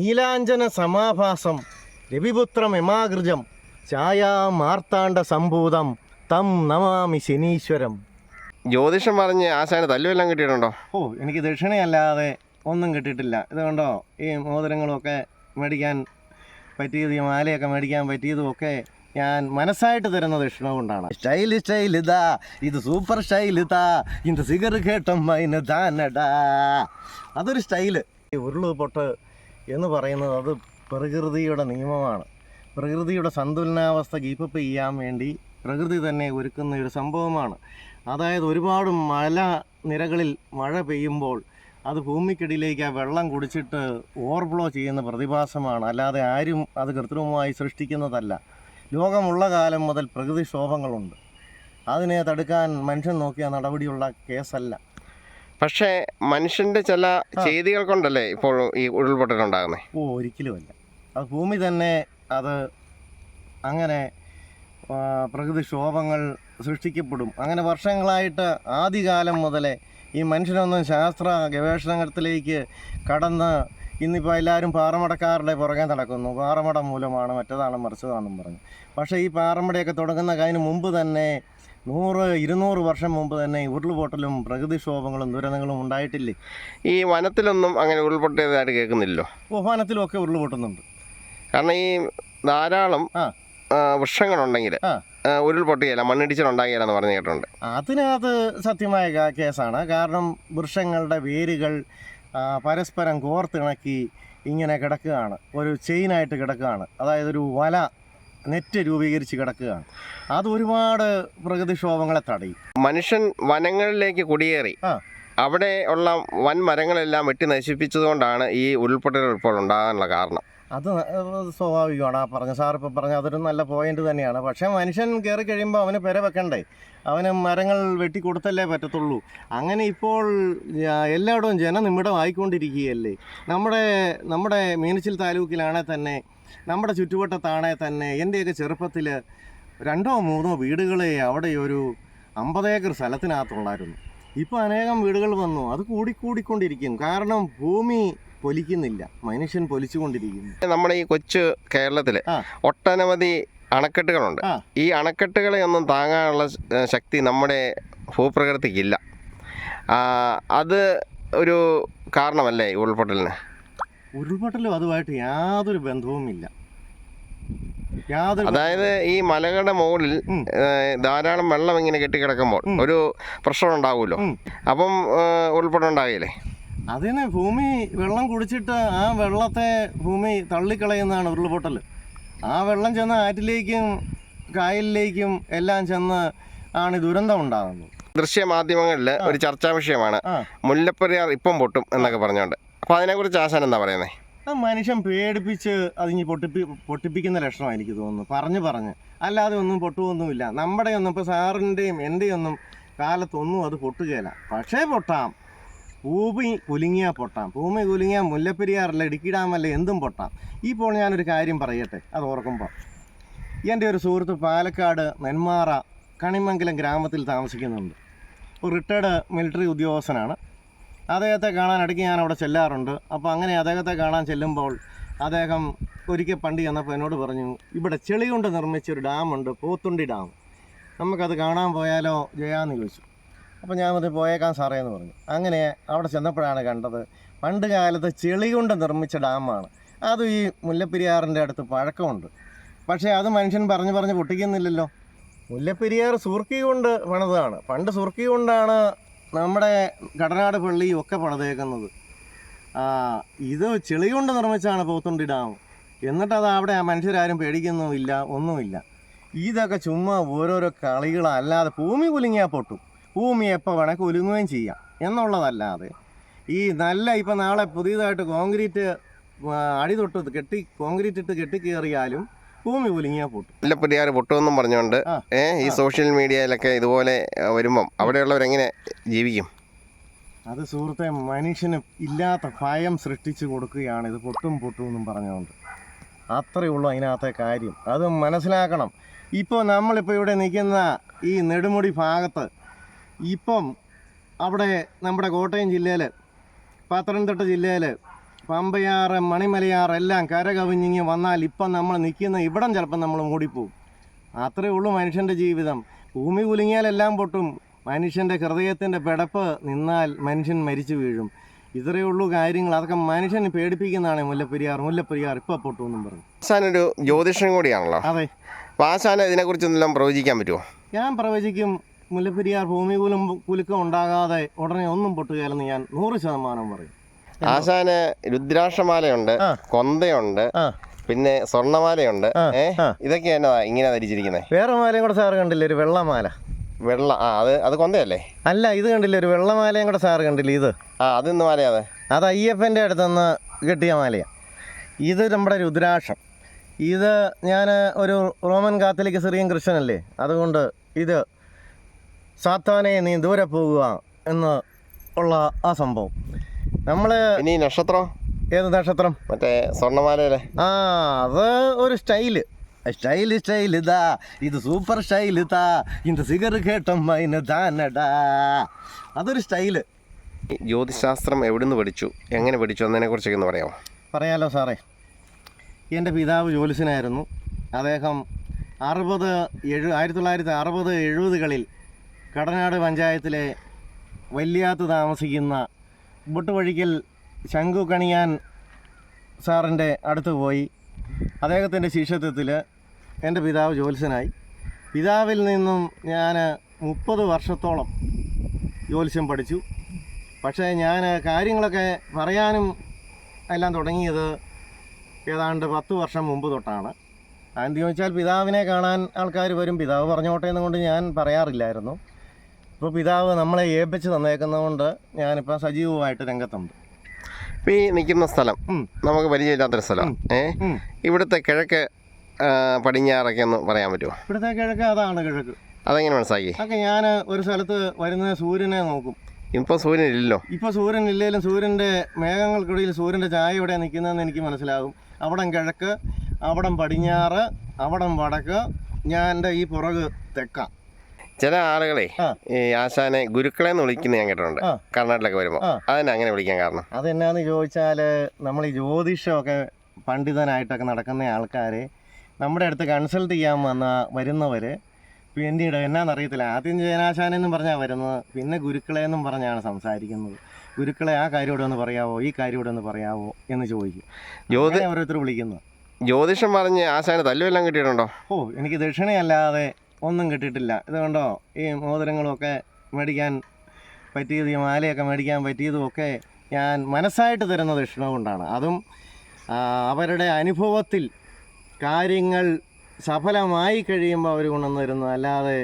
നീലാഞ്ജന സമാഭാസം രവിപുത്രമിമാകൃജം ഛായാമാർത്താണ്ഡ സംഭൂതം തം നമാമി ശനീശ്വരം. ജ്യോതിഷം പറഞ്ഞ് ആശാന് തല്ലുമെല്ലാം കിട്ടിയിട്ടുണ്ടോ? ഓ എനിക്ക് ദക്ഷിണയല്ലാതെ ഒന്നും കിട്ടിയിട്ടില്ല. ഇതുകൊണ്ടോ കണ്ടോ? ഈ മോതിരങ്ങളൊക്കെ മേടിക്കാൻ പറ്റിയത് ഈ മാലയൊക്കെ മേടിക്കാൻ പറ്റിയതും ഒക്കെ ഞാൻ മനസ്സായിട്ട് തരുന്ന ദക്ഷിണ കൊണ്ടാണ്. സ്റ്റൈൽ സ്റ്റൈൽ ഇതാ ഇത് സൂപ്പർ സ്റ്റൈൽ ഇതാ ഇത് സിഗർ കേട്ടമ്മ താനടാ. അതൊരു സ്റ്റൈൽ. ഈ ഉരുൾ പൊട്ട് എന്ന് പറയുന്നത് അത് പ്രകൃതിയുടെ നിയമമാണ്. പ്രകൃതിയുടെ സന്തുലനാവസ്ഥ കീപ്പപ്പ് ചെയ്യാൻ വേണ്ടി പ്രകൃതി തന്നെ ഒരുക്കുന്ന ഒരു സംഭവമാണ്. അതായത് ഒരുപാട് മല നിരകളിൽ മഴ പെയ്യുമ്പോൾ അത് ഭൂമിക്കടിയിലേക്ക് ആ വെള്ളം കുടിച്ചിട്ട് ഓവർഫ്ലോ ചെയ്യുന്ന പ്രതിഭാസമാണ്. അല്ലാതെ ആരും അത് കൃത്രിമമായി സൃഷ്ടിക്കുന്നതല്ല. ലോകമുള്ള കാലം മുതൽ പ്രകൃതിക്ഷോഭങ്ങളുണ്ട് അതിനെ തടുക്കാൻ മനുഷ്യൻ നോക്കിയ നടപടിയുള്ള കേസല്ല. പക്ഷേ മനുഷ്യന്റെ ചില ചെയ്തികൾ കൊണ്ടല്ലേ ഇപ്പോൾ ഈ ഉരുൾപൊട്ടൽ ഉണ്ടാകുന്നത് ഓ ഒരിക്കലുമല്ല അത് ഭൂമി തന്നെ അത് അങ്ങനെ പ്രകൃതി പ്രകൃതിക്ഷോഭങ്ങൾ സൃഷ്ടിക്കപ്പെടും. അങ്ങനെ വർഷങ്ങളായിട്ട് ആദ്യകാലം മുതലേ ഈ മനുഷ്യനൊന്നും ശാസ്ത്ര ഗവേഷണത്തിലേക്ക് കടന്ന് ഇന്നിപ്പോൾ എല്ലാവരും പാറമടക്കാരുടെ പുറകെ നടക്കുന്നു. പാറമട മൂലമാണ് മറ്റതാണ് മറിച്ചതാണെന്നും പറഞ്ഞു. പക്ഷേ ഈ പാറമടയൊക്കെ തുടങ്ങുന്ന അതിന് മുമ്പ് തന്നെ നൂറ് ഇരുന്നൂറ് വർഷം മുമ്പ് തന്നെ ഉരുൾപൊട്ടലും പ്രകൃതിക്ഷോഭങ്ങളും ദുരന്തങ്ങളും ഉണ്ടായിട്ടില്ലേ? ഈ വനത്തിലൊന്നും അങ്ങനെ ഉരുൾപൊട്ടിയതായിട്ട് കേൾക്കുന്നില്ലല്ലോ. ഓ ഒക്കെ ഉരുൾപൊട്ടുന്നുണ്ട്. കാരണം ഈ ധാരാളം വൃക്ഷങ്ങളുണ്ടെങ്കിൽ ഉരുൾപൊട്ടുകയില്ല മണ്ണിടിച്ചിലുണ്ടാകില്ലെന്ന് പറഞ്ഞു കേട്ടിട്ടുണ്ട്. അതിനകത്ത് സത്യമായ കേസാണ്. കാരണം വൃക്ഷങ്ങളുടെ വേരുകൾ പരസ്പരം കോർത്തിണക്കി ഇങ്ങനെ കിടക്കുകയാണ്. ഒരു ചെയിനായിട്ട് കിടക്കുകയാണ്. അതായത് ഒരു വല നെറ്റ് രൂപീകരിച്ച് കിടക്കുകയാണ്. അത് ഒരുപാട് പ്രകൃതിക്ഷോഭങ്ങളെ തടയും. മനുഷ്യൻ വനങ്ങളിലേക്ക് കുടിയേറി. അവിടെ ഉള്ള വൻ മരങ്ങളെല്ലാം വെട്ടി നശിപ്പിച്ചതുകൊണ്ടാണ് ഈ ഉരുൾപൊട്ടൽ ഇപ്പോൾ ഉണ്ടാകാനുള്ള കാരണം. അത് സ്വാഭാവികമാണ്. ആ പറഞ്ഞ സാർ ഇപ്പോൾ പറഞ്ഞ അതൊരു നല്ല പോയിന്റ് തന്നെയാണ്. പക്ഷേ മനുഷ്യൻ കയറി കഴിയുമ്പോൾ അവന് പെര വെക്കണ്ടേ? അവന് മരങ്ങൾ വെട്ടി കൊടുത്തല്ലേ പറ്റത്തുള്ളൂ? അങ്ങനെ ഇപ്പോൾ എല്ലായിടവും ജനനിമിടമായിക്കൊണ്ടിരിക്കുകയല്ലേ? നമ്മുടെ നമ്മുടെ മീനച്ചിൽ താലൂക്കിലാണെ തന്നെ നമ്മുടെ ചുറ്റുവട്ടത്താണെ തന്നെ എന്റെയൊക്കെ ചെറുപ്പത്തിൽ രണ്ടോ മൂന്നോ വീടുകളെ അവിടെ ഒരു അമ്പത് ഏക്കർ സ്ഥലത്തിനകത്തുള്ളായിരുന്നു ഇപ്പോൾ അനേകം വീടുകൾ വന്നു. അത് കൂടിക്കൂടിക്കൊണ്ടിരിക്കും കാരണം ഭൂമി പൊലിക്കുന്നില്ല. മനുഷ്യൻ പൊലിച്ചുകൊണ്ടിരിക്കുന്നു. നമ്മുടെ ഈ കൊച്ചു കേരളത്തിൽ. ഒട്ടനവധി അണക്കെട്ടുകളുണ്ട്. ഈ അണക്കെട്ടുകളെ ഒന്നും താങ്ങാനുള്ള ശക്തി നമ്മുടെ ഭൂപ്രകൃതിക്കില്ല. അത് ഒരു കാരണമല്ലേ ഉൾപൊട്ടലിന് ഉരുൾപൊട്ടലിന്? ഉരുൾപൊട്ടലും അതുമായിട്ട് യാതൊരു ബന്ധവുമില്ല. അതായത് ഈ മലകളുടെ മുകളിൽ. ധാരാളം വെള്ളം ഇങ്ങനെ കെട്ടിക്കിടക്കുമ്പോൾ. ഒരു പ്രഷർ ഉണ്ടാവുമല്ലോ? അപ്പം ഉണ്ടാകില്ലേ? അതിന് ഭൂമി വെള്ളം കുടിച്ചിട്ട് ആ വെള്ളത്തെ ഭൂമി തള്ളിക്കളയുന്നതാണ് ഉരുൾപൊട്ടൽ. ആ വെള്ളം ചെന്ന് ആറ്റിലേക്കും കായലിലേക്കും എല്ലാം ചെന്ന് ആണ് ദുരന്തം ഉണ്ടാകുന്നത്. ദൃശ്യ മാധ്യമങ്ങളിൽ ഒരു ചർച്ചാ വിഷയമാണ് മുല്ലപ്പെരിയാർ ഇപ്പം പൊട്ടും എന്നൊക്കെ പറഞ്ഞുകൊണ്ട്. അപ്പോൾ അതിനെക്കുറിച്ച് ആശാൻ എന്താ പറയുന്നത് മനുഷ്യൻ പേടിപ്പിച്ച് അതിങ്ങി പൊട്ടിപ്പി പൊട്ടിപ്പിക്കുന്ന ലക്ഷണമാണ് എനിക്ക് തോന്നുന്നു. പറഞ്ഞു പറഞ്ഞ്. അല്ലാതെ ഒന്നും പൊട്ടുമൊന്നുമില്ല നമ്മുടെ ഒന്നും ഇപ്പോൾ സാറിന്റെയും എന്റെയും ഒന്നും കാലത്തൊന്നും അത് പൊട്ടുകയില്ല പക്ഷേ പൊട്ടാം. ഭൂമി കുലുങ്ങിയാൽ പൊട്ടാം. ഭൂമി കുലുങ്ങിയാൽ മുല്ലപ്പെരിയാറല്ല ഇടുക്കി ഡാമല്ല എന്തും പൊട്ടാം. ഇപ്പോൾ ഞാനൊരു കാര്യം പറയട്ടെ. അത് ഓർക്കുമ്പോൾ. എന്റെ ഒരു സുഹൃത്ത് പാലക്കാട് നെന്മാറ കണിമംഗലം ഗ്രാമത്തിൽ താമസിക്കുന്നുണ്ട്. റിട്ടയർഡ് മിലിറ്ററി ഉദ്യോഗസ്ഥനാണ്. അദ്ദേഹത്തെ കാണാൻ ഇടയ്ക്ക് ഞാൻ അവിടെ ചെല്ലാറുണ്ട്. അപ്പോൾ അങ്ങനെ അദ്ദേഹത്തെ കാണാൻ ചെല്ലുമ്പോൾ അദ്ദേഹം ഒരിക്കൽ പണ്ട് ചെന്നപ്പോൾ എന്നോട് പറഞ്ഞു ഇവിടെ ചെളി കൊണ്ട് നിർമ്മിച്ച ഒരു ഡാമുണ്ട് പോത്തുണ്ടി ഡാം. നമുക്കത് കാണാൻ പോയാലോ? ജയാന്ന് ചോദിച്ചു. അപ്പോൾ ഞാൻ അത് പോയേക്കാം സാറേ എന്ന് പറഞ്ഞു. അങ്ങനെ അവിടെ ചെന്നപ്പോഴാണ് കണ്ടത് പണ്ട് കാലത്ത് ചെളി കൊണ്ട് നിർമ്മിച്ച ഡാമാണ്. അത് ഈ മുല്ലപ്പെരിയാറിന്റെ അടുത്ത് പഴക്കമുണ്ട്. പക്ഷേ അത് മനുഷ്യൻ പറഞ്ഞു പറഞ്ഞ് പൊട്ടിക്കുന്നില്ലല്ലോ. മുല്ലപ്പെരിയാർ സുർക്കി കൊണ്ട് പണിതാണ് പണ്ട് സുർക്കി കൊണ്ടാണ് നമ്മുടെ കടനാട് പള്ളി ഒക്കെ പണിതേക്കുന്നത് ഇത് ചെളി കൊണ്ട് നിർമ്മിച്ചാണ് പോത്തുണ്ടി ഡാം. എന്നിട്ട് അത് അവിടെ ആ മനുഷ്യരാരും പേടിക്കുന്നുമില്ല ഒന്നുമില്ല. ഇതൊക്കെ ചുമ്മാ ഓരോരോ കളികളല്ലാതെ ഭൂമി കുലുങ്ങിയാൽ പൊട്ടും. ഭൂമി എപ്പോൾ വേണേൽ കുലുങ്ങുകയും ചെയ്യാം. എന്നുള്ളതല്ലാതെ ഈ നല്ല ഇപ്പം നാളെ പുതിയതായിട്ട് കോൺക്രീറ്റ് അടി തൊട്ട് കെട്ടി കോൺക്രീറ്റ് ഇട്ട് കെട്ടിക്കയറിയാലും ഭൂമി കുലുങ്ങിയാൽ പൊട്ടും. മുല്ലപ്പെരിയാർ പൊട്ടുമെന്നും പറഞ്ഞുകൊണ്ട്. ഏ ഈ സോഷ്യൽ മീഡിയയിലൊക്കെ ഇതുപോലെ വരുമ്പം വരുമ്പം അവിടെയുള്ളവരെങ്ങനെ ജീവിക്കും? അത് സുഹൃത്തെ മനുഷ്യന് ഇല്ലാത്ത ഭയം സൃഷ്ടിച്ചു കൊടുക്കുകയാണ് ഇത് പൊട്ടും പൊട്ടും എന്നും പറഞ്ഞുകൊണ്ട്. അത്രയേ ഉള്ളൂ അതിനകത്തെ കാര്യം. അത് മനസ്സിലാക്കണം. ഇപ്പോൾ നമ്മളിപ്പോൾ ഇവിടെ നിൽക്കുന്ന ഈ നെടുമുടി ഭാഗത്ത് ഇപ്പം അവിടെ നമ്മുടെ കോട്ടയം ജില്ലയിൽ പത്തനംതിട്ട ജില്ലയിൽ പമ്പയാറ് മണിമലയാറ് എല്ലാം കരകവിഞ്ഞിങ്ങി വന്നാൽ ഇപ്പം നമ്മൾ നിൽക്കുന്ന ഇവിടം ചിലപ്പം നമ്മൾ മൂടിപ്പോവും. അത്രയേ ഉള്ളൂ മനുഷ്യന്റെ ജീവിതം. ഭൂമി കുലുങ്ങിയാൽ എല്ലാം പൊട്ടും. മനുഷ്യന്റെ ഹൃദയത്തിന്റെ പിടപ്പ് നിന്നാൽ മനുഷ്യൻ മരിച്ചു വീഴും. ഇത്രയേ ഉള്ളൂ കാര്യങ്ങൾ. അതൊക്കെ മനുഷ്യനെ പേടിപ്പിക്കുന്നതാണ് മുല്ലപ്പെരിയാർ. മുല്ലപ്പെരിയാർ ഇപ്പം പൊട്ടുമെന്നും പറഞ്ഞു. ആശാൻ ഒരു ജ്യോതിഷൻ കൂടിയാണല്ലോ. അതെ. അപ്പോൾ ഇതിനെക്കുറിച്ച് ഇതിനെക്കുറിച്ചൊന്നെല്ലാം പ്രവചിക്കാൻ പറ്റുമോ? ഞാൻ പ്രവചിക്കും മുല്ലപ്പെരിയാർ ഭൂമി കുലും കുലുക്കം ഉണ്ടാകാതെ ഉടനെ ഒന്നും പൊട്ടുകയില്ലെന്ന് ഞാൻ നൂറ് ശതമാനം പറയും. ആശാന് രുദ്രാക്ഷമാലയുണ്ട് കൊന്തയുണ്ട് പിന്നെ സ്വർണമാലയുണ്ട്. ഇതൊക്കെ എന്നതാ ഇങ്ങനെ ധരിച്ചിരിക്കുന്നത് വേറെ മാലയും കൂടെ സാറ് കണ്ടില്ലേ ഒരു വെള്ളമാല? വെള്ള ആ അത് അത് കൊന്തയല്ലേ? അല്ല ഇത് കണ്ടില്ലേ ഒരു വെള്ളമാലയും കൂടെ സാറ് കണ്ടില്ലേ ഇത്? ആ അതൊന്ന് മാലയാ അത്? അത് അയ്യപ്പന്റെ അടുത്തുനിന്ന് കിട്ടിയ മാലയാണ് ഇത് നമ്മുടെ രുദ്രാക്ഷം. ഇത് ഞാൻ ഒരു റോമൻ കാത്തലിക് സിറിയൻ ക്രിസ്ത്യനല്ലേ? അതുകൊണ്ട് ഇത് സാത്താനെ നീ ദൂരെ പോകുക എന്ന് ഉള്ള ആ സംഭവം. നമ്മൾ ഇനി ഈ നക്ഷത്രം ഏത് നക്ഷത്രം മറ്റേ സ്വർണ്ണമാലയിലെ ആ അത് ഒരു സ്റ്റൈല് സ്റ്റൈല് സ്റ്റൈൽ ഇതാ ഇത് സൂപ്പർ സ്റ്റൈൽ ഇതാ இந்த സിഗർ കേട്ടമ്മ താനടാ അതൊരു സ്റ്റൈല് ഈ ജ്യോതിശാസ്ത്രം എവിടുന്ന് പഠിച്ചു എങ്ങനെ പഠിച്ചു എന്നതിനെ കുറിച്ചൊക്കെ ഒന്ന് പറയാമോ പറയാലോ സാറേ എൻ്റെ പിതാവ് ജോലിസിനായിരുന്നു അദ്ദേഹം അറുപത് എഴു ആയിരത്തി തൊള്ളായിരത്തി അറുപത് എഴുപതുകളിൽ കടനാട് പഞ്ചായത്തിലെ വല്യാത്ത് താമസിക്കുന്ന ബുട്ടുവഴിക്കൽ ശംഖു കണിയാൻ സാറിന്റെ അടുത്ത് പോയി. അദ്ദേഹത്തിന്റെ ശിഷ്യത്വത്തിൽ എന്റെ പിതാവ് ജോലിസനായി പിതാവിൽ നിന്നും ഞാൻ മുപ്പത് വർഷത്തോളം ജ്യോത്സ്യം പഠിച്ചു. പക്ഷേ ഞാൻ കാര്യങ്ങളൊക്കെ പറയാനും എല്ലാം തുടങ്ങിയത് ഏതാണ്ട് പത്ത് വർഷം മുമ്പ് തൊട്ടാണ്. അതെന്ത് ചോദിച്ചാൽ പിതാവിനെ കാണാൻ ആൾക്കാർ വരും. പിതാവ് പറഞ്ഞോട്ടെ എന്നുകൊണ്ട് ഞാൻ പറയാറില്ലായിരുന്നു. ഇപ്പോൾ പിതാവ് നമ്മളെ ഏൽപ്പിച്ച് തന്നേക്കുന്നതുകൊണ്ട് ഞാനിപ്പോൾ സജീവമായിട്ട് രംഗത്തുണ്ട്. ഇപ്പം ഈ നിൽക്കുന്ന സ്ഥലം നമുക്ക് പരിചയമില്ലാത്തൊരു സ്ഥലം. ഏ. ഇവിടുത്തെ കിഴക്ക് പടിഞ്ഞാറൊക്കെ ഒന്ന് പറയാൻ പറ്റുമോ? ഇവിടുത്തെ കിഴക്ക് അതാണ് കിഴക്ക്. അതെങ്ങനെ മനസ്സിലാക്കി? അതൊക്കെ ഞാൻ ഒരു സ്ഥലത്ത് വരുന്ന സൂര്യനെ നോക്കും. ഇപ്പോൾ സൂര്യൻ ഇല്ലല്ലോ. ഇപ്പോൾ സൂര്യൻ ഇല്ലെങ്കിലും സൂര്യന്റെ മേഘങ്ങൾക്കിടയിൽ സൂര്യന്റെ ചായ ഇവിടെ നിൽക്കുന്നതെന്ന് എനിക്ക് മനസ്സിലാകും. അവിടം കിഴക്ക് അവിടം പടിഞ്ഞാറ് അവിടം വടക്ക് ഞാൻ എന്റെ ഈ പുറക് തെക്കാം. ചില ആളുകളെ ഈ ആശാനെ ഗുരുക്കളെ എന്ന് വിളിക്കുന്ന ഞാൻ കേട്ടിട്ടുണ്ട്. കർണാടകയിലൊക്കെ വരുമ്പോൾ അതന്നെ അങ്ങനെ വിളിക്കാൻ കാരണം. അതെന്നാന്ന് ചോദിച്ചാൽ നമ്മൾ ഈ ജ്യോതിഷമൊക്കെ പണ്ഡിതനായിട്ടൊക്കെ നടക്കുന്ന ആൾക്കാരെ നമ്മുടെ അടുത്ത് കൺസൾട്ട് ചെയ്യാൻ വന്ന വരുന്നവർ പിന്നീട് എന്നാന്നറിയത്തില്ല ആദ്യം ജയനാശാനെന്നും പറഞ്ഞാൽ വരുന്നത്. പിന്നെ ഗുരുക്കളെ എന്നും പറഞ്ഞാണ് സംസാരിക്കുന്നത്. ഗുരുക്കളെ ആ കാര്യം ഇവിടെ ഒന്ന് പറയാവോ? ഈ കാര്യം ഇവിടെ ഒന്ന് പറയാവോ? എന്ന് ചോദിക്കും. ജ്യോതി ഓരോരുത്തർ വിളിക്കുന്നു. ജ്യോതിഷം പറഞ്ഞ് ആശാന തല്ലുമെല്ലാം കിട്ടിയിട്ടുണ്ടോ? ഓ എനിക്ക് ദക്ഷിണയല്ലാതെ ഒന്നും കിട്ടിയിട്ടില്ല. ഇതുകൊണ്ടോ കണ്ടോ? ഈ മോതിരങ്ങളൊക്കെ മേടിക്കാൻ പറ്റിയത് ഈ മാലയൊക്കെ മേടിക്കാൻ പറ്റിയതും ഒക്കെ ഞാൻ മനസ്സായിട്ട് തരുന്ന ദക്ഷിണ കൊണ്ടാണ്. അതും അവരുടെ അനുഭവത്തിൽ കാര്യങ്ങൾ സഫലമായി കഴിയുമ്പോൾ അവർ കൊണ്ടുവന്ന് തരുന്നു അല്ലാതെ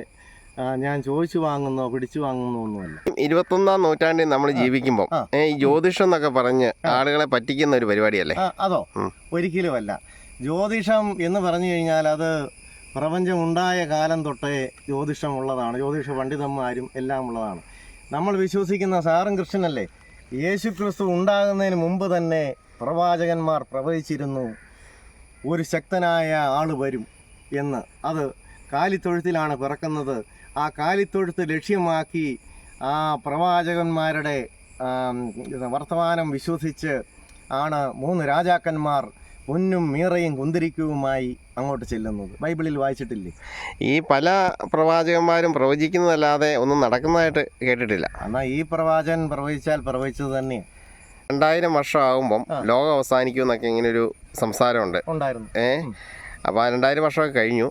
ഞാൻ ചോദിച്ചു വാങ്ങുന്നോ പിടിച്ചു വാങ്ങുന്നോ ഒന്നുമല്ല. ഇരുപത്തൊന്നാം നൂറ്റാണ്ടിൽ നമ്മൾ ജീവിക്കുമ്പോൾ ഈ ജ്യോതിഷം എന്നൊക്കെ പറഞ്ഞ് ആളുകളെ പറ്റിക്കുന്ന ഒരു പരിപാടിയല്ലേ? അതോ? ഒരിക്കലും ഒരിക്കലുമല്ല. ജ്യോതിഷം എന്ന് പറഞ്ഞു കഴിഞ്ഞാൽ അത് പ്രപഞ്ചമുണ്ടായ കാലം തൊട്ടേ ജ്യോതിഷമുള്ളതാണ്. ജ്യോതിഷ പണ്ഡിതന്മാരും എല്ലാം ഉള്ളതാണ് നമ്മൾ വിശ്വസിക്കുന്ന സാറും കൃഷ്ണനല്ലേ? യേശു ക്രിസ്തു ഉണ്ടാകുന്നതിന് മുമ്പ് തന്നെ പ്രവാചകന്മാർ പ്രവചിച്ചിരുന്നു ഒരു ശക്തനായ ആൾ വരും എന്ന്. അത് കാലിത്തൊഴുത്തിലാണ് പിറക്കുന്നത്. ആ കാലിത്തൊഴുത്ത് ലക്ഷ്യമാക്കി ആ പ്രവാചകന്മാരുടെ വർത്തമാനം വിശ്വസിച്ച് ആണ് മൂന്ന് രാജാക്കന്മാർ പൊന്നും മീറയും കുന്തിരിക്കവുമായി അങ്ങോട്ട് ചെല്ലുന്നത്. ബൈബിളിൽ വായിച്ചിട്ടില്ലേ? ഈ പല പ്രവാചകന്മാരും പ്രവചിക്കുന്നതല്ലാതെ ഒന്നും നടക്കുന്നതായിട്ട് കേട്ടിട്ടില്ല. എന്നാൽ ഈ പ്രവാചകൻ പ്രവചിച്ചാൽ പ്രവചിച്ചത് തന്നെ. രണ്ടായിരം വർഷം ആകുമ്പം ലോകം അവസാനിക്കും എന്നൊക്കെ ഇങ്ങനെ ഒരു സംസാരമുണ്ട്. ഉണ്ടായിരുന്നു. ഏ? അപ്പോൾ ആ രണ്ടായിരം വർഷമൊക്കെ കഴിഞ്ഞു.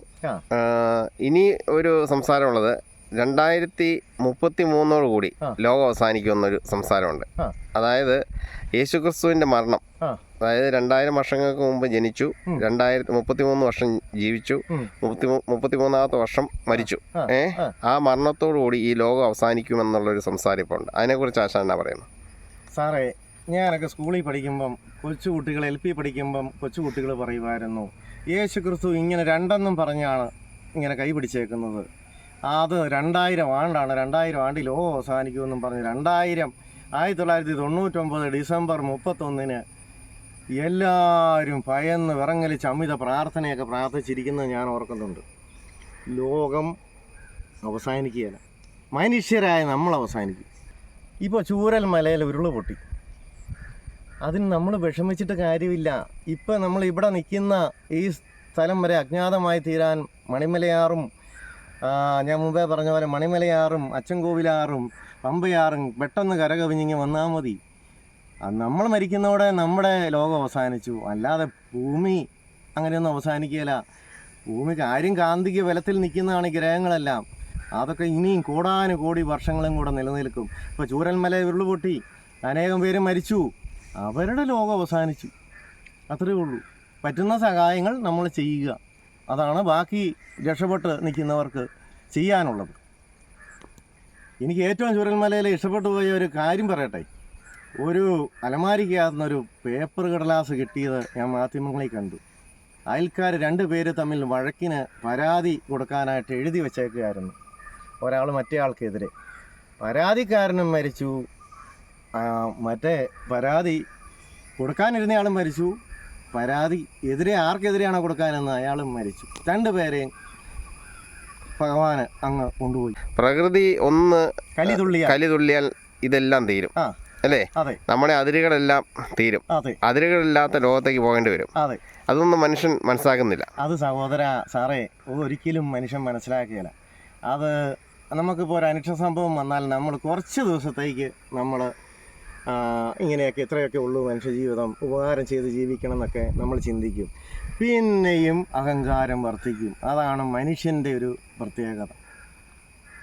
ഇനി ഒരു സംസാരമുള്ളത് രണ്ടായിരത്തി മുപ്പത്തി മൂന്നോട് കൂടി ലോകം അവസാനിക്കും എന്നൊരു സംസാരമുണ്ട് അതായത് യേശുക്രിസ്തുവിന്റെ മരണം. അതായത് രണ്ടായിരം വർഷങ്ങൾക്ക് മുമ്പ് ജനിച്ചു. രണ്ടായിരത്തി മുപ്പത്തി മൂന്ന് വർഷം ജീവിച്ചു. മുപ്പത്തി മുപ്പത്തി മൂന്നാമത്തെ വർഷം മരിച്ചു ആ, ഏ ആ. മരണത്തോടുകൂടി മരണത്തോടു കൂടി ഈ ലോകം അവസാനിക്കുമെന്നുള്ളൊരു സംസാരം ഇപ്പോൾ ഉണ്ട് അതിനെക്കുറിച്ച് ആശാൻ എന്നാ പറയുന്നത് സാറേ ഞാനൊക്കെ സ്കൂളിൽ പഠിക്കുമ്പം കൊച്ചു കുട്ടികൾ എൽ പി പഠിക്കുമ്പം കൊച്ചു കുട്ടികൾ പറയുമായിരുന്നു യേശു ക്രിസ്തു ഇങ്ങനെ രണ്ടെന്നും പറഞ്ഞാണ് ഇങ്ങനെ കൈ പിടിച്ചേക്കുന്നത് അത് രണ്ടായിരം ആണ്ടാണ് രണ്ടായിരം ആണ്ടിൽ ഓ അവസാനിക്കുമെന്നും പറഞ്ഞ് രണ്ടായിരം ആയിരത്തി തൊള്ളായിരത്തി തൊണ്ണൂറ്റൊമ്പത് ഡിസംബർ മുപ്പത്തൊന്നിന് എല്ലാവരും ഭയന്ന് വിറങ്ങലിച്ച് അമിത പ്രാർത്ഥനയൊക്കെ പ്രാർത്ഥിച്ചിരിക്കുന്നത് ഞാൻ ഓർക്കുന്നുണ്ട്. ലോകം അവസാനിക്കുകയില്ല മനുഷ്യരായ നമ്മൾ അവസാനിക്കും. ഇപ്പോൾ ചൂരൽ മലയിൽ ഉരുൾ പൊട്ടി. അതിന് നമ്മൾ വിഷമിച്ചിട്ട് കാര്യമില്ല. ഇപ്പം നമ്മൾ ഇവിടെ നിൽക്കുന്ന ഈ സ്ഥലം വരെ അജ്ഞാതമായി തീരാൻ മണിമലയാറും ഞാൻ മുമ്പേ പറഞ്ഞ പോലെ മണിമലയാറും അച്ചൻകോവിലാറും പമ്പയാറും പെട്ടെന്ന് കരകവിഞ്ഞിങ്ങി വന്നാൽ മതി. നമ്മൾ മരിക്കുന്നതോടെ നമ്മുടെ ലോകം അവസാനിച്ചു. അല്ലാതെ ഭൂമി അങ്ങനെയൊന്നും അവസാനിക്കുകയില്ല. ഭൂമി കാര്യം കാന്തിക ബലത്തിൽ നിൽക്കുന്നതാണ് ഗ്രഹങ്ങളെല്ലാം. അതൊക്കെ ഇനിയും കോടാനു കോടി വർഷങ്ങളും കൂടെ നിലനിൽക്കും. ഇപ്പോൾ ചൂരൽമല ഉരുളുപൊട്ടി അനേകം പേര് മരിച്ചു. അവരുടെ ലോകം അവസാനിച്ചു. അത്രയേ ഉള്ളൂ. പറ്റുന്ന സഹായങ്ങൾ നമ്മൾ ചെയ്യുക. അതാണ് ബാക്കി രക്ഷപ്പെട്ട് നിൽക്കുന്നവർക്ക് ചെയ്യാനുള്ളത്. എനിക്ക് ഏറ്റവും ചുരൽമലയിൽ ഇഷ്ടപ്പെട്ടു പോയ ഒരു കാര്യം പറയട്ടെ. ഒരു അലമാരിക്കകത്തുനിന്നൊരു പേപ്പർ കടലാസ് കിട്ടിയത് ഞാൻ മാധ്യമങ്ങളിൽ കണ്ടു. അയൽക്കാർ രണ്ടു പേര് തമ്മിൽ വഴക്കിന് പരാതി കൊടുക്കാനായിട്ട് എഴുതി വെച്ചേക്കുകയായിരുന്നു. ഒരാൾ മറ്റേ ആൾക്കെതിരെ. പരാതിക്കാരനും മരിച്ചു. മറ്റേ പരാതി കൊടുക്കാനിരുന്നയാളും മരിച്ചു. പരാതി എതിരെ ആർക്കെതിരെയാണോ കൊടുക്കാനെന്ന് അയാളും മരിച്ചു. രണ്ടു രണ്ടുപേരെയും ഭഗവാന് അങ്ങ് കൊണ്ടുപോയി. പ്രകൃതി ഒന്ന് കലി തുള്ളിയ കലി തുള്ളിയാൽ ഇതെല്ലാം തീരും. ആ. അല്ലേ? അതെ. നമ്മുടെ അതിരുകളെല്ലാം തീരും. അതെ. അതിരുകളില്ലാത്ത ലോകത്തേക്ക് പോകേണ്ടി വരും. അതെ. അതൊന്നും മനുഷ്യൻ മനസ്സിലാക്കുന്നില്ല. അത് സഹോദര സാറേ ഒരിക്കലും മനുഷ്യൻ മനസ്സിലാക്കുകയില്ല. അത് നമുക്കിപ്പോൾ ഒരു അനിഷ്ട സംഭവം വന്നാൽ നമ്മൾ കുറച്ച് ദിവസത്തേക്ക് നമ്മൾ ഇങ്ങനെയൊക്കെ ഇത്രയൊക്കെ ഉള്ളൂ മനുഷ്യജീവിതം ഉപകാരം ചെയ്ത് ജീവിക്കണം എന്നൊക്കെ നമ്മൾ ചിന്തിക്കും. പിന്നെയും അഹങ്കാരം വർദ്ധിക്കും. അതാണ് മനുഷ്യന്റെ ഒരു പ്രത്യേകത.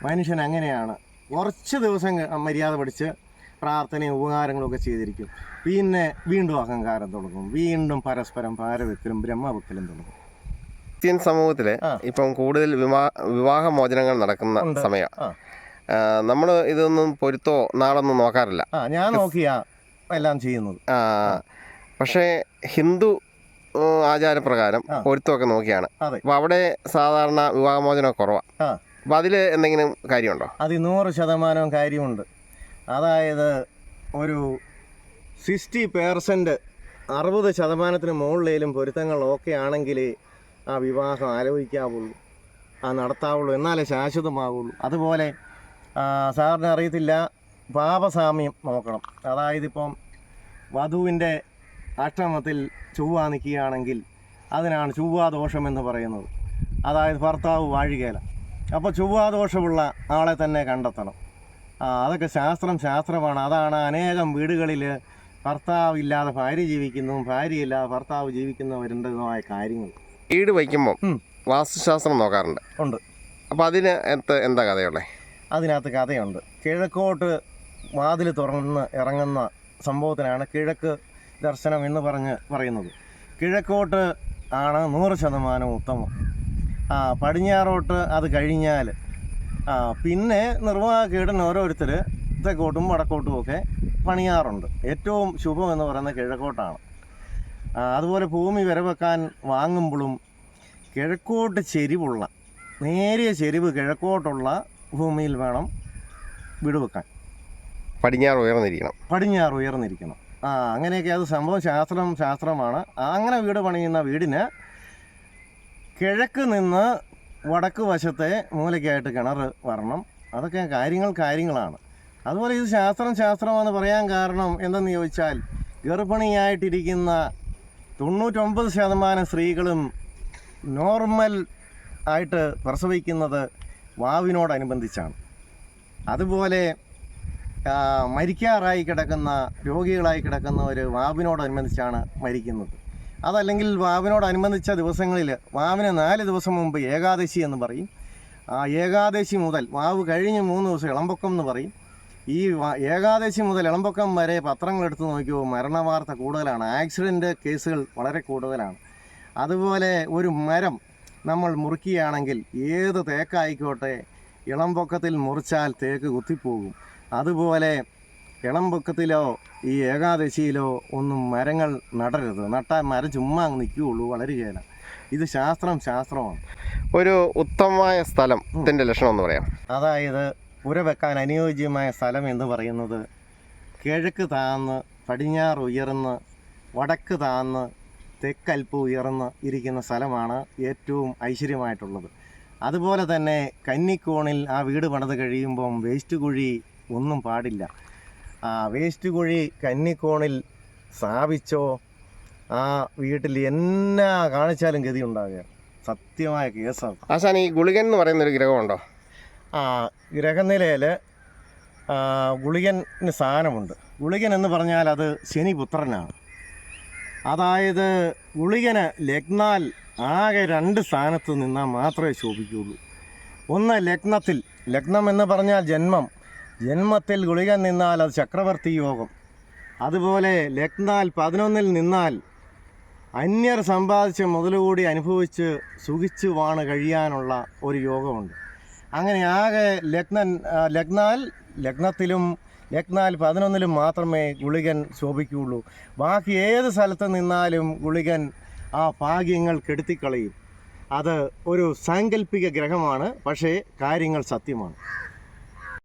മനുഷ്യൻ അങ്ങനെയാണ്. കുറച്ച് ദിവസം മര്യാദ പഠിച്ച് പ്രാർത്ഥനയും ഉപകാരങ്ങളും ഒക്കെ ചെയ്തിരിക്കും. പിന്നെ വീണ്ടും അഹങ്കാരം തുടങ്ങും. വീണ്ടും പരസ്പരം പാരവെക്കലും ബ്രഹ്മപുത്തിലും തുടങ്ങും. ക്രിസ്ത്യൻ സമൂഹത്തിൽ. ഇപ്പം കൂടുതൽ വിവാഹ വിവാഹമോചനങ്ങൾ നടക്കുന്ന സമയ. നമ്മൾ ഇതൊന്നും പൊരുത്തോ നാളൊന്നും നോക്കാറില്ല. ഞാൻ നോക്കിയാ എല്ലാം ചെയ്യുന്നത്. പക്ഷേ ഹിന്ദു ആചാരപ്രകാരം. പൊരുത്തമൊക്കെ നോക്കിയാണ്. അപ്പൊ അവിടെ സാധാരണ വിവാഹമോചനം കുറവാണ് അപ്പൊ അതിൽ എന്തെങ്കിലും കാര്യമുണ്ടോ? അത് നൂറ് ശതമാനം കാര്യമുണ്ട്. അതായത് ഒരു സിക്സ്റ്റി പേഴ്സന്റ് അറുപത് ശതമാനത്തിന് മുകളിലേലും പൊരുത്തങ്ങൾ ഓക്കെ ആണെങ്കിൽ ആ വിവാഹം ആലോചിക്കാവുള്ളൂ. ആ നടത്താവുള്ളൂ. എന്നാലേ ശാശ്വതമാവുള്ളൂ. അതുപോലെ സാറിന് അറിയത്തില്ല പാപസാമ്യം നോക്കണം. അതായത് ഇപ്പം വധുവിന്റെ അക്ഷമത്തിൽ ചൊവ്വ നിൽക്കുകയാണെങ്കിൽ അതിനാണ് ചൊവ്വാദോഷം എന്ന് പറയുന്നത്. അതായത് ഭർത്താവ് വാഴികേല. അപ്പോൾ ചൊവ്വാദോഷമുള്ള ആളെ തന്നെ കണ്ടെത്തണം. അതൊക്കെ ശാസ്ത്രം ശാസ്ത്രമാണ്. അതാണ് അനേകം വീടുകളിൽ ഭർത്താവ് ഇല്ലാതെ ഭാര്യ ജീവിക്കുന്നതും ഭാര്യയില്ലാതെ ഭർത്താവ് ജീവിക്കുന്ന വരുന്നതുമായ കാര്യങ്ങൾ. വീട് വയ്ക്കുമ്പോൾ വാസ്തുശാസ്ത്രം നോക്കാറുണ്ട്. ഉണ്ട്. അപ്പോൾ അതിന് എന്ത് എന്താ കഥയുള്ളത് അതിനകത്ത് കഥയുണ്ട്. കിഴക്കോട്ട് വാതിൽ തുറന്ന് ഇറങ്ങുന്ന സംഭവത്തിനാണ് കിഴക്ക് ദർശനം എന്ന് പറഞ്ഞ് പറയുന്നത്. കിഴക്കോട്ട് ആണ് നൂറ് ശതമാനം ഉത്തമം. ആ പടിഞ്ഞാറോട്ട് അത് കഴിഞ്ഞാൽ ആ പിന്നെ നിർവാഹകീടൻ ഓരോരുത്തർ തെക്കോട്ടും വടക്കോട്ടും ഒക്കെ പണിയാറുണ്ട്. ഏറ്റവും ശുഭം എന്ന് പറയുന്ന കിഴക്കോട്ടാണ്. അതുപോലെ ഭൂമി വിരവെക്കാൻ വാങ്ങുമ്പോഴും കിഴക്കോട്ട് ചെരിവുള്ള നേരിയ ചെരിവ് കിഴക്കോട്ടുള്ള ഭൂമിയിൽ വേണം വീട് വെക്കാൻ പടിഞ്ഞാറ് ഉയർന്നിരിക്കണം. പടിഞ്ഞാറ് ഉയർന്നിരിക്കണം. ആ അങ്ങനെയൊക്കെ അത് സംഭവം ശാസ്ത്രം ശാസ്ത്രമാണ്. അങ്ങനെ വീട് പണിയുന്ന വീടിന് കിഴക്ക് നിന്ന് വടക്ക് വശത്തെ മൂലയ്ക്കായിട്ട് കിണർ വരണം. അതൊക്കെ കാര്യങ്ങൾ കാര്യങ്ങളാണ്. അതുപോലെ ഇത് ശാസ്ത്രം ശാസ്ത്രമാണെന്ന് പറയാൻ കാരണം എന്തെന്ന് ചോദിച്ചാൽ ഗർഭിണിയായിട്ടിരിക്കുന്ന തൊണ്ണൂറ്റൊമ്പത് ശതമാനം സ്ത്രീകളും നോർമൽ ആയിട്ട് പ്രസവിക്കുന്നത് വാവിനോടനുബന്ധിച്ചാണ്. അതുപോലെ മരിക്കാറായി കിടക്കുന്ന രോഗികളായി കിടക്കുന്നവർ വാവിനോടനുബന്ധിച്ചാണ് മരിക്കുന്നത്. അതല്ലെങ്കിൽ വാവിനോടനുബന്ധിച്ച ദിവസങ്ങളിൽ വാവിന് നാല് ദിവസം മുമ്പ് ഏകാദശി എന്ന് പറയും. ആ ഏകാദശി മുതൽ വാവ് കഴിഞ്ഞ് മൂന്ന് ദിവസം ഇളമ്പൊക്കം എന്ന് പറയും. ഈ ഏകാദശി മുതൽ ഇളമ്പൊക്കം വരെ പത്രങ്ങൾ എടുത്ത് നോക്കിയോ മരണവാർത്ത കൂടുതലാണ്. ആക്സിഡന്റ് കേസുകൾ വളരെ കൂടുതലാണ്. അതുപോലെ ഒരു മരം നമ്മൾ മുറിക്കുകയാണെങ്കിൽ ഏത് തേക്കായിക്കോട്ടെ ഇളമ്പൊക്കത്തിൽ മുറിച്ചാൽ തേക്ക് കുത്തിപ്പോകും. അതുപോലെ ഇളംപൊക്കത്തിലോ ഈ ഏകാദശിയിലോ ഒന്നും മരങ്ങൾ നടരുത്. നട്ടാൽ മരം ചുമ്മാ അങ്ങ് നിൽക്കുകയുള്ളൂ. വളരുകയില്ല ഇത് ശാസ്ത്രം ശാസ്ത്രമാണ്. ഒരു ഉത്തമമായ സ്ഥലം സ്ഥലത്തിന്റെ ലക്ഷണം എന്ന് പറയാം. അതായത് പുര വെക്കാൻ അനുയോജ്യമായ സ്ഥലം എന്ന് പറയുന്നത് കിഴക്ക് താന്ന് പടിഞ്ഞാറ് ഉയർന്ന് വടക്ക് താന്ന് തെക്കൽപ്പ് ഉയർന്ന് ഇരിക്കുന്ന സ്ഥലമാണ് ഏറ്റവും ഐശ്വര്യമായിട്ടുള്ളത്. അതുപോലെ തന്നെ കന്നിക്കോണിൽ ആ വീട് പണിത് കഴിയുമ്പം വേസ്റ്റ് കുഴി ഒന്നും പാടില്ല. വേസ്റ്റ് കുഴി കന്നിക്കോണിൽ സ്ഥാപിച്ചോ ആ വീട്ടിൽ എന്നാ കാണിച്ചാലും ഗതി ഉണ്ടാവുക. സത്യമായ കേസാണ്. ആശാൻ ഈ ഗുളികൻ എന്ന് പറയുന്ന ഒരു ഗ്രഹമുണ്ടോ? ആ ഗ്രഹനിലയിൽ ഗുളികന് സ്ഥാനമുണ്ട്. ഗുളികൻ എന്ന് പറഞ്ഞാൽ അത് ശനിപുത്രനാണ്. അതായത് ഗുളികന് ലഗ്നാൽ ആകെ രണ്ട് സ്ഥാനത്ത് നിന്നാൽ മാത്രമേ ശോഭിക്കുകയുള്ളൂ. ഒന്ന് ലഗ്നത്തിൽ ലഗ്നം എന്ന് പറഞ്ഞാൽ ജന്മം ജന്മത്തിൽ ഗുളിക നിന്നാൽ അത് ചക്രവർത്തി യോഗം. അതുപോലെ ലഗ്നാൽ പതിനൊന്നിൽ നിന്നാൽ അന്യർ സമ്പാദിച്ച് മുതലുകൂടി അനുഭവിച്ച് സുഖിച്ചു വാണ് കഴിയാനുള്ള ഒരു യോഗമുണ്ട്. അങ്ങനെ ആകെ ലഗ്നൻ ലഗ്നാൽ ലഗ്നത്തിലും ലഗ്നാൽ പതിനൊന്നിലും മാത്രമേ ഗുളികൻ ശോഭിക്കുകയുള്ളൂ. ബാക്കി ഏത് സ്ഥലത്ത് നിന്നാലും ഗുളികൻ ആ ഭാഗ്യങ്ങൾ കെടുത്തിക്കളയും. അത് ഒരു സാങ്കല്പിക ഗ്രഹമാണ് പക്ഷേ കാര്യങ്ങൾ സത്യമാണ്.